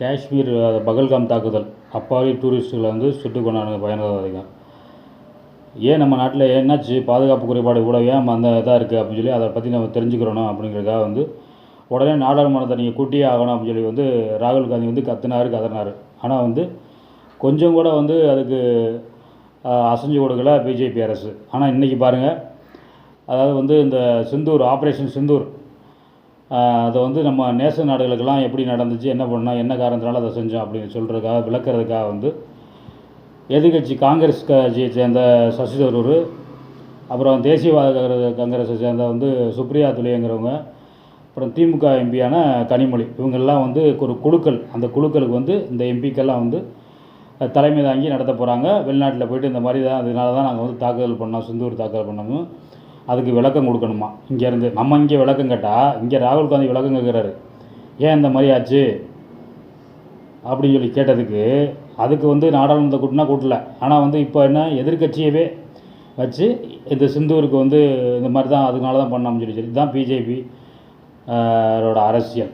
காஷ்மீர் பகல்காம் தாக்குதல். அப்பாவி டூரிஸ்ட்டுகளை வந்து சுட்டு கொண்டாடுங்க பயங்கரவாதிகள். ஏன் நம்ம நாட்டில் என்னாச்சு? பாதுகாப்பு குறைபாடு கூட ஏன் அந்த இதாக இருக்குது அப்படின்னு சொல்லி அதை பற்றி நம்ம தெரிஞ்சுக்கிறணும் அப்படிங்கிறதுக்காக வந்து உடனே நாடாளுமன்றத்தை நீங்கள் கூட்டியே ஆகணும் அப்படின்னு சொல்லி வந்து ராகுல் காந்தி வந்து கத்துனாரு கதறினார். ஆனால் வந்து கொஞ்சம் கூட வந்து அதுக்கு அசைஞ்சு கொடுக்கல பிஜேபி அரசு. ஆனால் இன்றைக்கி பாருங்கள் அதாவது வந்து இந்த சிந்தூர் ஆப்ரேஷன் சிந்தூர் அதை வந்து நம்ம நேச நாடுகளுக்கெல்லாம் எப்படி நடந்துச்சு என்ன பண்ணோம் என்ன காரணத்தினால அதை செஞ்சோம் அப்படின்னு சொல்கிறதுக்காக விளக்குறதுக்காக வந்து எதிர்கட்சி காங்கிரஸ் கட்சியை சேர்ந்த சசி தரூர் அப்புறம் தேசியவாத காங்கிரஸை சேர்ந்த வந்து சுப்ரியா துலைங்கிறவங்க அப்புறம் திமுக எம்பியான கனிமொழி இவங்கெல்லாம் வந்து ஒரு குழுக்கள். அந்த குழுக்களுக்கு வந்து இந்த எம்பிக்கெல்லாம் வந்து தலைமை தாங்கி நடத்த போகிறாங்க வெளிநாட்டில் போயிட்டு இந்த மாதிரி தான் அதனால தான் நாங்கள் வந்து தாக்குதல் பண்ணோம் சிந்தூர் தாக்குதல் பண்ணோம். அதுக்கு விளக்கம் கொடுக்கணுமா? இங்கேருந்து நம்ம இங்கே விளக்கம் கேட்டால் இங்கே ராகுல் காந்தி விளக்கம் கேட்குறாரு ஏன் இந்த மாதிரி ஆச்சு? அப்படின்னு சொல்லி கேட்டதுக்கு அதுக்கு வந்து நாடாளுமன்ற கூட்டினா கூட்டல. ஆனால் வந்து இப்போ என்ன எதிர்கட்சியவே வச்சு இந்த சிந்தூருக்கு வந்து இந்த மாதிரி தான் அதனால தான் பண்ணோம்னு சொல்லி சொல்லி தான் பிஜேபி ரோட அரசியல்.